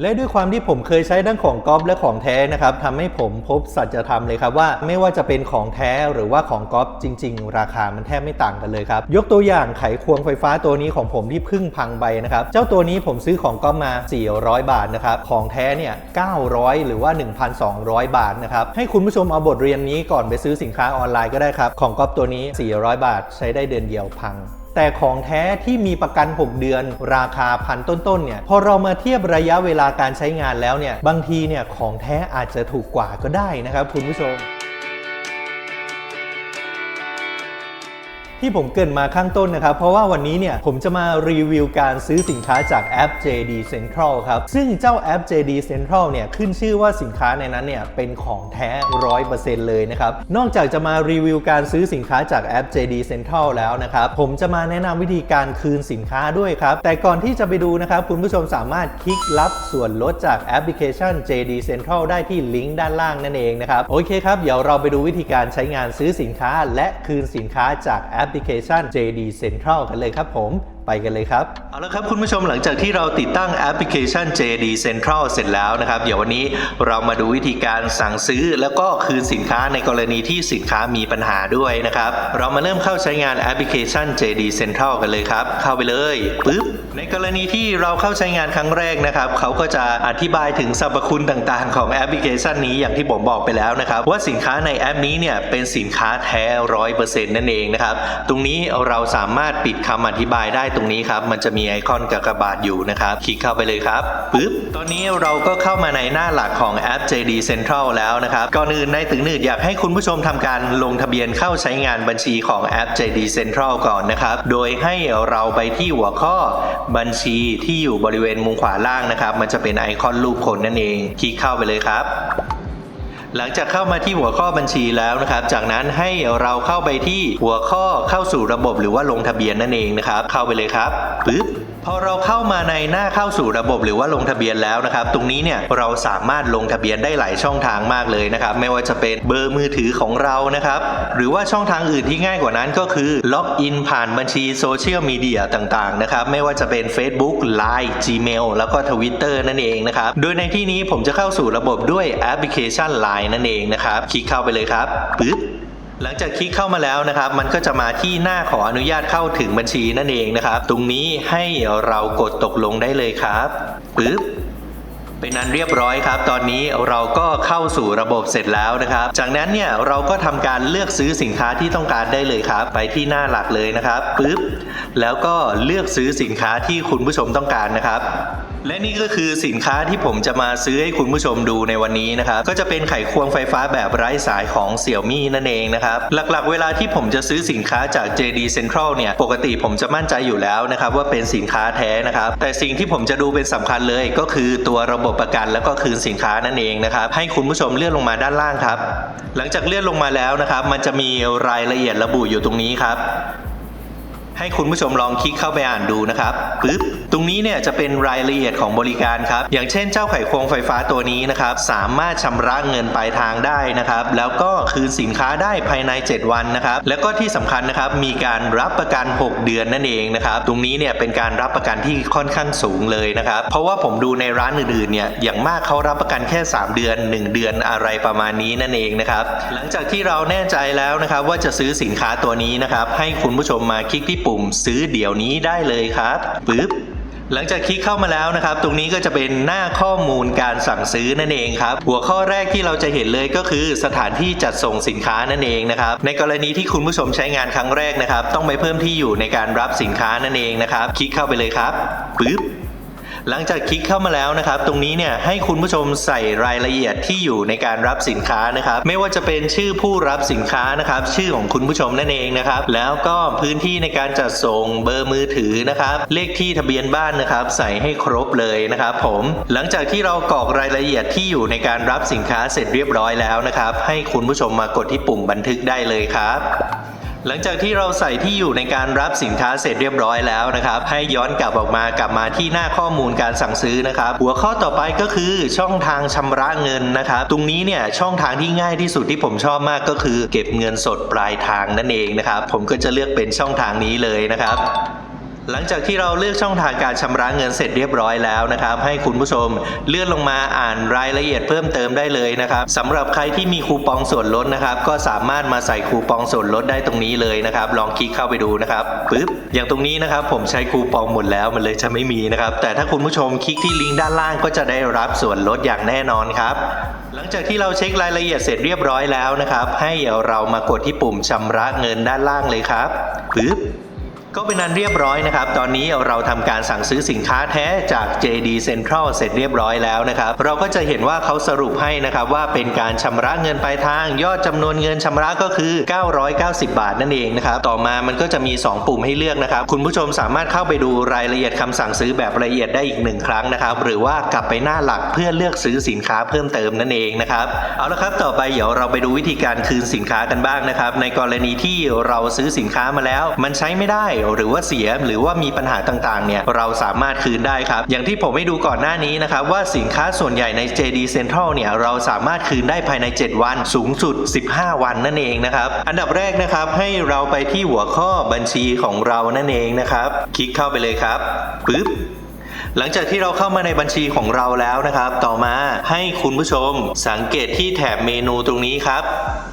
และด้วยความที่ผมเคยใช้ทั้งของก๊อฟและของแท้นะครับทำให้ผมพบสัจธรรมเลยครับว่าไม่ว่าจะเป็นของแท้หรือว่าของก๊อฟจริง ๆ ราคามันแทบไม่ต่างกันเลยครับ ยกตัวอย่างไขควงไฟฟ้าตัวนี้ของผมที่เพึ่งพังไปนะครับ เจ้าตัวนี้ผมซื้อของก๊อฟมา 400 บาทนะครับ ของแท้เนี่ย900 หรือว่า 1,200 บาทนะครับให้คุณผู้ชมเอาบทเรียนนี้ก่อนไปซื้อสินค้าออนไลน์ก็ได้ครับของก๊อฟตัวนี้ 400 บาท ใช้ได้เดือนเดียวพัง แต่ของแท้ที่มีประกัน 6 เดือน ราคาพันต้นๆเนี่ยพอเรามาเทียบระยะเวลาการใช้งานแล้วเนี่ยบางทีเนี่ยของแท้อาจจะถูกกว่าก็ได้นะครับคุณผู้ชม ที่ผมเกินมาข้างต้นนะครับ เพราะว่าวันนี้เนี่ยผมจะมารีวิวการซื้อสินค้าจากแอป JD Central ครับ ซึ่งเจ้าแอป JD Central เนี่ยขึ้นชื่อว่าสินค้าในนั้นเนี่ยเป็นของแท้ 100%เลยนะครับ นอกจากจะมารีวิวการซื้อสินค้าจากแอป JD Central แล้วนะครับ ผมจะมาแนะนำวิธีการคืนสินค้าด้วยครับ แต่ก่อนที่จะไปดูนะครับ คุณผู้ชมสามารถคลิกรับส่วนลดจากแอปพลิเคชัน JD Central ได้ที่ลิงก์ด้านล่างนั่นเองนะครับ โอเคครับ เดี๋ยวเราไปดูวิธีการใช้งานซื้อสินค้า และคืนสินค้าจากแอปพลิเคชัน JD Central กันเลยครับผม ไปกันเลยครับ เอาละครับคุณผู้ชมหลังจากที่เราติดตั้งแอปพลิเคชัน JD Central เสร็จแล้วนะครับ เดี๋ยววันนี้เรามาดูวิธีการสั่งซื้อ แล้วก็คืนสินค้าในกรณีที่สินค้ามีปัญหาด้วยนะครับ เรามาเริ่มเข้าใช้งานแอปพลิเคชัน JD Central กันเลยครับ เข้าไปเลยปึ๊บในกรณีที่เราเข้าใช้งานครั้งแรกนะครับเขาก็จะอธิบายถึงสรรพคุณต่างๆ ของแอปพลิเคชันนี้อย่างที่ผมบอกไปแล้วนะครับ ว่าสินค้าในแอปนี้เนี่ยเป็นสินค้าแท้ร้อยเปอร์เซ็นต์นั่นเองนะครับตรงนี้เราสามารถปิดคำอธิบายได้ตรงนี้ครับ มันจะมีไอคอนกากบาทอยู่นะครับ คลิกเข้าไปเลยครับปึ๊บ ตอนนี้เราก็เข้ามาในหน้าหลักของแอป JD Central แล้วนะครับ ก่อนอื่นในถึงหนืดอยากให้คุณผู้ชมทำการลงทะเบียนเข้าใช้งานบัญชีของแอป JD Central ก่อนนะครับ โดยให้เราไปที่หัวข้อบัญชีที่อยู่บริเวณมุมขวาล่างนะครับ มันจะเป็นไอคอนรูปคนนั่นเอง คลิกเข้าไปเลยครับ หลังจากเข้ามาที่หัวข้อบัญชีแล้วนะครับ จากนั้นให้เราเข้าไปที่หัวข้อเข้าสู่ระบบหรือว่าลงทะเบียนนั่นเองนะครับ เข้าไปเลยครับปึ๊บ พอเราเข้ามาในหน้าเข้าสู่ระบบหรือว่าลงทะเบียนแล้วนะครับ ตรงนี้เนี่ยเราสามารถลงทะเบียนได้หลายช่องทางมากเลยนะครับ ไม่ว่าจะเป็นเบอร์มือถือของเรานะครับ หรือว่าช่องทางอื่นที่ง่ายกว่านั้นก็คือล็อกอินผ่านบัญชีโซเชียลมีเดียต่างๆนะครับไม่ว่าจะเป็น Facebook Line Gmail แล้วก็ Twitter นั่นเองนะครับ โดยในที่นี้ผมจะเข้าสู่ระบบด้วยแอปพลิเคชัน Line นั่นเองนะครับ คลิกเข้าไปเลยครับปึ๊บ หลังจากคลิกเข้ามาแล้วนะครับ มันก็จะมาที่หน้าขออนุญาตเข้าถึงบัญชีนั่นเองนะครับ ตรงนี้ให้เรากดตกลงได้เลยครับปึ๊บเป็นนั้นเรียบร้อยครับ ตอนนี้เราก็เข้าสู่ระบบเสร็จแล้วนะครับ จากนั้นเนี่ยเราก็ทำการเลือกซื้อสินค้าที่ต้องการได้เลยครับ ไปที่หน้าหลักเลยนะครับปึ๊บแล้วก็เลือกซื้อสินค้าที่คุณผู้ชมต้องการนะครับ และนี่ก็คือสินค้าที่ผมจะมาซื้อให้คุณผู้ชมดูในวันนี้นะครับ ก็จะเป็นไขควงไฟฟ้าแบบไร้สายของเสี่ยวมี่นั่นเองนะครับ หลักๆ เวลาที่ผมจะซื้อสินค้าจาก JD Central เนี่ย ปกติผมจะมั่นใจอยู่แล้วนะครับ ว่าเป็นสินค้าแท้นะครับ แต่สิ่งที่ผมจะดูเป็นสำคัญเลยก็คือตัวระบบประกันแล้วก็คืนสินค้านั่นเองนะครับ ให้คุณผู้ชมเลื่อนลงมาด้านล่างครับ หลังจากเลื่อนลงมาแล้วนะครับ มันจะมีรายละเอียดระบุอยู่ตรงนี้ครับ ให้คุณผู้ชมลองคลิกเข้าไปอ่านดูนะครับปึ๊บ ตรงนี้เนี่ยจะเป็นรายละเอียดของบริการครับ อย่างเช่นเจ้าไขควงไฟฟ้าตัวนี้นะครับสามารถชำระเงินปลายทางได้นะครับ แล้วก็คืนสินค้าได้ภายใน 7 วันนะครับ แล้วก็ที่สำคัญนะครับมีการรับประกัน 6 เดือนนั่นเองนะครับ ตรงนี้เนี่ยเป็นการรับประกันที่ค่อนข้างสูงเลยนะครับ เพราะว่าผมดูในร้านอื่นๆเนี่ยอย่างมากเขารับประกันแค่ 3 เดือน 1 เดือนอะไรประมาณนี้นั่นเองนะครับหลังจากที่เราแน่ใจแล้วนะครับว่าจะซื้อสินค้าตัวนี้นะครับให้คุณผู้ชมมาคลิกที่ปุ่มซื้อเดี๋ยวนี้ได้เลยครับปึ๊บ หลังจากคลิกเข้ามาแล้วนะครับ ตรงนี้ก็จะเป็นหน้าข้อมูลการสั่งซื้อนั่นเองครับ หัวข้อแรกที่เราจะเห็นเลยก็คือสถานที่จัดส่งสินค้านั่นเองนะครับ ในกรณีที่คุณผู้ชมใช้งานครั้งแรกนะครับ ต้องไปเพิ่มที่อยู่ในการรับสินค้านั่นเองนะครับ คลิกเข้าไปเลยครับปึ๊บ หลังจากคลิกเข้ามาแล้วนะครับ ตรงนี้เนี่ยให้คุณผู้ชมใส่รายละเอียดที่อยู่ในการรับสินค้านะครับ ไม่ว่าจะเป็นชื่อผู้รับสินค้านะครับ ชื่อของคุณผู้ชมนั่นเองนะครับ แล้วก็พื้นที่ในการจัดส่งเบอร์มือถือนะครับ เลขที่ทะเบียนบ้านนะครับ ใส่ให้ครบเลยนะครับผมหลังจากที่เรากรอกรายละเอียดที่อยู่ในการรับสินค้าเสร็จเรียบร้อยแล้วนะครับ ให้คุณผู้ชมมากดที่ปุ่มบันทึกได้เลยครับ หลังจากที่เราใส่ที่อยู่ในการรับสินค้าเสร็จเรียบร้อยแล้วนะครับ ให้ย้อนกลับออกมากลับมาที่หน้าข้อมูลการสั่งซื้อนะครับ หัวข้อต่อไปก็คือช่องทางชำระเงินนะครับ ตรงนี้เนี่ยช่องทางที่ง่ายที่สุดที่ผมชอบมากก็คือ เก็บเงินสดปลายทางนั่นเองนะครับ ผมก็จะเลือกเป็นช่องทางนี้เลยนะครับ หลังจากที่เราเลือกช่องทางการชำระเงินเสร็จเรียบร้อยแล้วนะครับ ให้คุณผู้ชมเลื่อนลงมาอ่านรายละเอียดเพิ่มเติมได้เลยนะครับสำหรับใครที่มีคูปองส่วนลดนะครับก็สามารถมาใส่คูปองส่วนลดได้ตรงนี้เลยนะครับ ลองคลิกเข้าไปดูนะครับปึ๊บอย่างตรงนี้นะครับผมใช้คูปองหมดแล้วมันเลยจะไม่มีนะครับ แต่ถ้าคุณผู้ชมคลิกที่ลิงก์ด้านล่างก็จะได้รับส่วนลดอย่างแน่นอนครับหลังจากที่เราเช็ครายละเอียดเสร็จเรียบร้อยแล้วนะครับ ให้เรามากดที่ปุ่มชำระเงินด้านล่างเลยครับปึ๊บ ก็เป็นอันเรียบร้อยนะครับ ตอนนี้เราทำการสั่งซื้อสินค้าแท้จาก JD Central เสร็จเรียบร้อยแล้วนะครับ เราก็จะเห็นว่าเขาสรุปให้นะครับว่าเป็นการชำระเงินปลายทาง ยอดจำนวนเงินชำระก็คือ 990 บาทนั่นเองนะครับ ต่อมามันก็จะมี 2 ปุ่มให้เลือกนะครับ คุณผู้ชมสามารถเข้าไปดูรายละเอียดคำสั่งซื้อแบบละเอียดได้อีกหนึ่งครั้งนะครับ หรือว่ากลับไปหน้าหลักเพื่อเลือกซื้อสินค้าเพิ่มเติมนั่นเองนะครับ เอาละครับ ต่อไปเดี๋ยวเราไปดูวิธีการคืนสินค้ากันบ้างนะครับ ในกรณีที่เราซื้อสินค้ามาแล้ว มันใช้ไม่ได้หรือว่าเสียหรือว่ามีปัญหาต่างๆเนี่ยเราสามารถคืนได้ครับ อย่างที่ผมให้ดูก่อนหน้านี้นะครับว่าสินค้าส่วนใหญ่ใน JD Central เนี่ยเราสามารถคืนได้ภายใน 7 วัน สูงสุด 15 วันนั่นเองนะครับ อันดับแรกนะครับให้เราไปที่หัวข้อบัญชีของเรานั่นเองนะครับ คลิกเข้าไปเลยครับปึ๊บ หลังจากที่เราเข้ามาในบัญชีของเราแล้วนะครับ ต่อมาให้คุณผู้ชมสังเกตที่แถบเมนูตรงนี้ครับ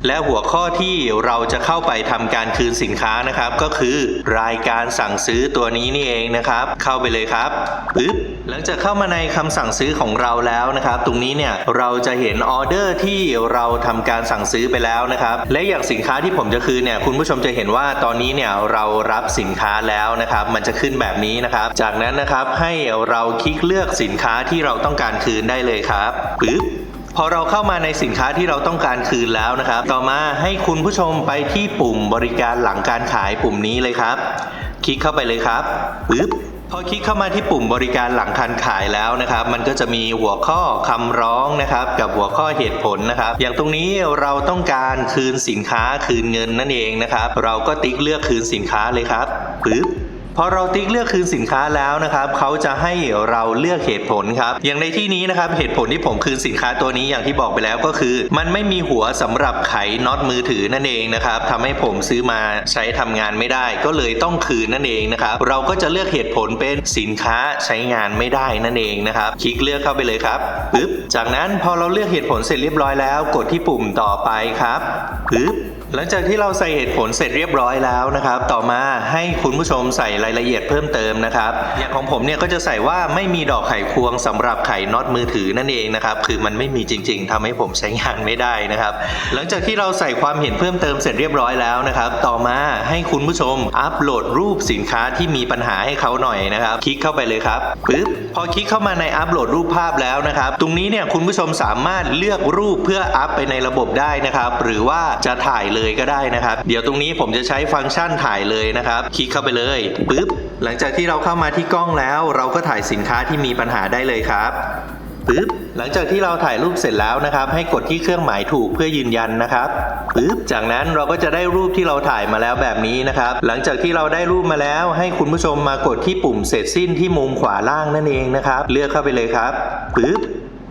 และหัวข้อที่เราจะเข้าไปทำการคืนสินค้านะครับ ก็คือรายการสั่งซื้อตัวนี้นี่เองนะครับ เข้าไปเลยครับปึ๊บ หลังจากเข้ามาในคำสั่งซื้อของเราแล้วนะครับ ตรงนี้เนี่ยเราจะเห็นออเดอร์ที่เราทำการสั่งซื้อไปแล้วนะครับ และอย่างสินค้าที่ผมจะคืนเนี่ยคุณผู้ชมจะเห็นว่าตอนนี้เนี่ยเรารับสินค้าแล้วนะครับ มันจะขึ้นแบบนี้นะครับ จากนั้นนะครับให้เราคลิกเลือกสินค้าที่เราต้องการคืนได้เลยครับปึ๊บพอเราเข้ามาในสินค้าที่เราต้องการคืนแล้วนะครับ ต่อมาให้คุณผู้ชมไปที่ปุ่มบริการหลังการขายปุ่มนี้เลยครับ คลิกเข้าไปเลยครับปึ๊บ พอคลิกเข้ามาที่ปุ่มบริการหลังการขายแล้วนะครับ มันก็จะมีหัวข้อคำร้องนะครับ กับหัวข้อเหตุผลนะครับ อย่างตรงนี้เราต้องการคืนสินค้าคืนเงินนั่นเองนะครับ เราก็ติ๊กเลือกคืนสินค้าเลยครับปึ๊บ พอเราติ๊กเลือกคืนสินค้าแล้วนะครับเขาจะให้เราเลือกเหตุผลครับอย่างในที่นี้นะครับเหตุผลที่ผมคืนสินค้าตัวนี้อย่างที่บอกไปแล้วก็คือ มันไม่มีหัวสำหรับไขน็อตมือถือนั่นเองนะครับทำให้ผมซื้อมาใช้ทำงานไม่ได้ ก็เลยต้องคืนนั่นเองนะครับเราก็จะเลือกเหตุผลเป็นสินค้าใช้งานไม่ได้นั่นเองนะครับคลิกเลือกเข้าไปเลยครับปึ๊บจากนั้นพอเราเลือกเหตุผลเสร็จเรียบร้อยแล้ว กดที่ปุ่มต่อไปครับปึ๊บ หลังจากที่เราใส่เหตุผลเสร็จเรียบร้อยแล้วนะครับ ต่อมาให้คุณผู้ชมใส่รายละเอียดเพิ่มเติมนะครับ อย่างของผมเนี่ยก็จะใส่ว่าไม่มีดอกไขควงสำหรับไขน็อตมือถือนั่นเองนะครับ คือมันไม่มีจริง ๆทำให้ผมใช้งานไม่ได้นะครับ หลังจากที่เราใส่ความเห็นเพิ่มเติมเสร็จเรียบร้อยแล้วนะครับ ต่อมาให้คุณผู้ชมอัปโหลดรูปสินค้าที่มีปัญหาให้เขาหน่อยนะครับ คลิกเข้าไปเลยครับปึ๊บพอคลิกเข้ามาในอัปโหลดรูปภาพแล้วนะครับ ตรงนี้เนี่ยคุณผู้ชมสามารถเลือกรูปเพื่ออัปไปในระบบได้นะครับ หรือว่าจะถ่ายเลยยก็ได้นะครับ เดี๋ยวตรงนี้ผมจะใช้ฟังก์ชันถ่ายเลยนะครับ คลิกเข้าไปเลยปึ๊บหลังจากที่เราเข้ามาที่กล้องแล้ว เราก็ถ่ายสินค้าที่มีปัญหาได้เลยครับปึ๊บหลังจากที่เราถ่ายรูปเสร็จแล้วนะครับ ให้กดที่เครื่องหมายถูกเพื่อยืนยันนะครับปึ๊บจากนั้นเราก็จะได้รูปที่เราถ่ายมาแล้วแบบนี้นะครับ หลังจากที่เราได้รูปมาแล้ว ให้คุณผู้ชมมากดที่ปุ่มเสร็จสิ้นที่มุมขวาล่างนั่นเองนะครับ เลือกเข้าไปเลยครับปึ๊บ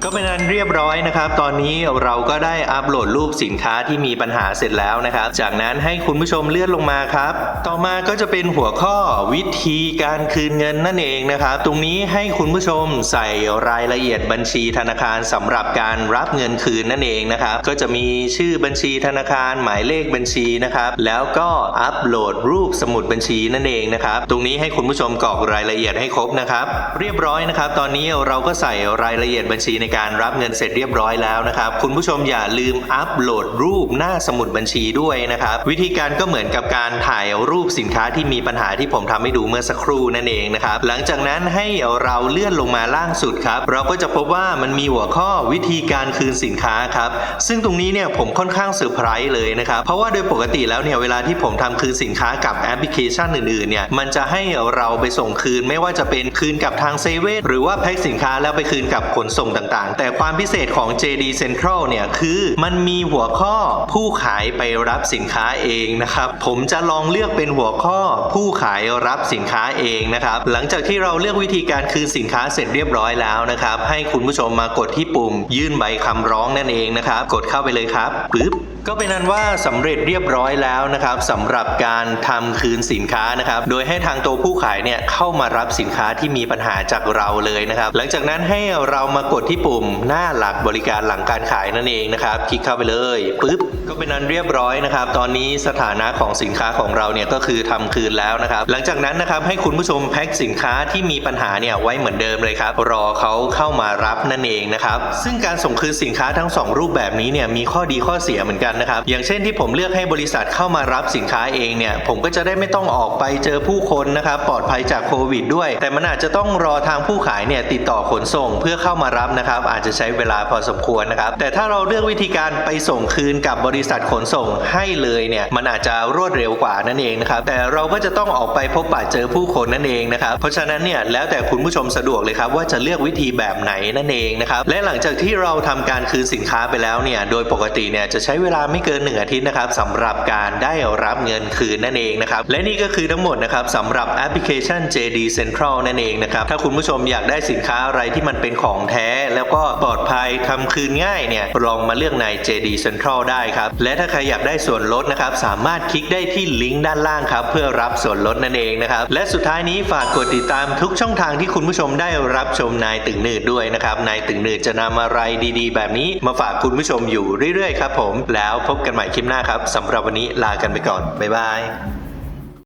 ก็เป็นอันเรียบร้อยนะครับ ตอนนี้เราก็ได้อัปโหลดรูปสินค้าที่มีปัญหาเสร็จแล้วนะครับ จากนั้นให้คุณผู้ชมเลื่อนลงมาครับ ต่อมาก็จะเป็นหัวข้อวิธีการคืนเงินนั่นเองนะครับ ตรงนี้ให้คุณผู้ชมใส่รายละเอียดบัญชีธนาคารสำหรับการรับเงินคืนนั่นเองนะครับ ก็จะมีชื่อบัญชีธนาคารหมายเลขบัญชีนะครับ แล้วก็อัปโหลดรูปสมุดบัญชีนั่นเองนะครับ ตรงนี้ให้คุณผู้ชมกรอกรายละเอียดให้ครบนะครับ เรียบร้อยนะครับ ตอนนี้เราก็ใส่รายละเอียดบัญชีในการรับเงินเสร็จเรียบร้อยแล้วนะครับ คุณผู้ชมอย่าลืมอัปโหลดรูปหน้าสมุดบัญชีด้วยนะครับ วิธีการก็เหมือนกับการถ่ายรูปสินค้าที่มีปัญหาที่ผมทำให้ดูเมื่อสักครู่นั่นเองนะครับ หลังจากนั้นให้เราเลื่อนลงมาล่างสุดครับ เราก็จะพบว่ามันมีหัวข้อวิธีการคืนสินค้าครับ ซึ่งตรงนี้เนี่ยผมค่อนข้างเซอร์ไพรส์เลยนะครับ เพราะว่าโดยปกติแล้วเนี่ยเวลาที่ผมทำคืนสินค้ากับแอปพลิเคชันอื่นๆเนี่ยมันจะให้เราไปส่งคืนไม่ว่าจะเป็นคืนกับทางเซเว่นหรือว่าแพ็คสินค้าแล้วไปคืนกับขนส่งต่างๆ แต่ความพิเศษของ JD Central เนี่ย คือมันมีหัวข้อผู้ขายไปรับสินค้าเองนะครับ ผมจะลองเลือกเป็นหัวข้อผู้ขายรับสินค้าเองนะครับ หลังจากที่เราเลือกวิธีการคืนสินค้าเสร็จเรียบร้อยแล้วนะครับ ให้คุณผู้ชมมากดที่ปุ่ม ยื่นใบคำร้องนั่นเองนะครับ กดเข้าไปเลยครับปึ๊บก็เป็นนั้นว่าสำเร็จเรียบร้อยแล้วนะครับสำหรับการทำคืนสินค้านะครับโดยให้ทางตัวผู้ขายเนี่ยเข้ามารับสินค้าที่มีปัญหาจากเราเลยนะครับ หลังจากนั้นให้เรามากดที่ปุ่มหน้าหลักบริการหลังการขายนั่นเองนะครับ คลิกเข้าไปเลยปึ๊บก็เป็นนั้นเรียบร้อยนะครับ ตอนนี้สถานะของสินค้าของเราเนี่ยก็คือทำคืนแล้วนะครับ หลังจากนั้นนะครับให้คุณผู้ชมแพ็คสินค้าที่มีปัญหาเนี่ยไว้เหมือนเดิมเลยครับรอเขาเข้ามารับนั่นเองนะครับซึ่งการส่งคืนสินค้าทั้งสองรูปแบบนี้เนี่ยมีข้อดีข้อเสียเหมือนกันนะครับอย่างเช่นที่ผมเลือกให้บริษัทเข้ามารับสินค้าเองเนี่ยผมก็จะได้ไม่ต้องออกไปเจอผู้คนนะครับปลอดภัยจากโควิดด้วย แต่มันอาจจะต้องรอทางผู้ขายเนี่ยติดต่อขนส่งเพื่อเข้ามารับนะครับอาจจะใช้เวลาพอสมควรนะครับแต่ถ้าเราเลือกวิธีการไปส่งคืนกับบริษัทขนส่งให้เลยเนี่ยมันอาจจะรวดเร็วกว่านั่นเองนะครับแต่เราก็จะต้องออกไปพบปะเจอผู้คนนั่นเองนะครับเพราะฉะนั้นเนี่ยแล้วแต่คุณผู้ชมสะดวกเลยครับว่าจะเลือกวิธีแบบไหนนั่นเองนะครับและหลังจากที่เราทำการคืนสินค้าไปแล้วเนี่ยโดยปกติเนี่ยจะใช้เวลาไม่เกิน1อาทิตย์นะครับสำหรับการได้รับเงินคืนนั่นเองนะครับและนี่ก็คือทั้งหมดนะครับสำหรับแอปพลิเคชัน JD Central นั่นเองนะครับถ้าคุณผู้ชมอยากได้สินค้าอะไรที่มันเป็นของแท้ แล้วก็ปลอดภัยทำคืนง่ายเนี่ยลองมาเลือกใน JD Central ได้ครับและถ้าใครอยากได้ส่วนลดนะครับสามารถคลิกได้ที่ลิงก์ด้านล่างครับเพื่อรับส่วนลดนั่นเองนะครับและสุดท้ายนี้ฝากกดติดตามทุกช่องทางที่คุณผู้ชมได้รับชมนายตึงหนืดด้วยนะครับนายตึงหนืดจะนำอะไรดี ๆ แบบนี้ มาฝากคุณผู้ชมอยู่เรื่อยๆครับผมแล้วแล้วพบกันใหม่คลิปหน้าครับสำหรับวันนี้ลากันไปก่อน บ๊ายบาย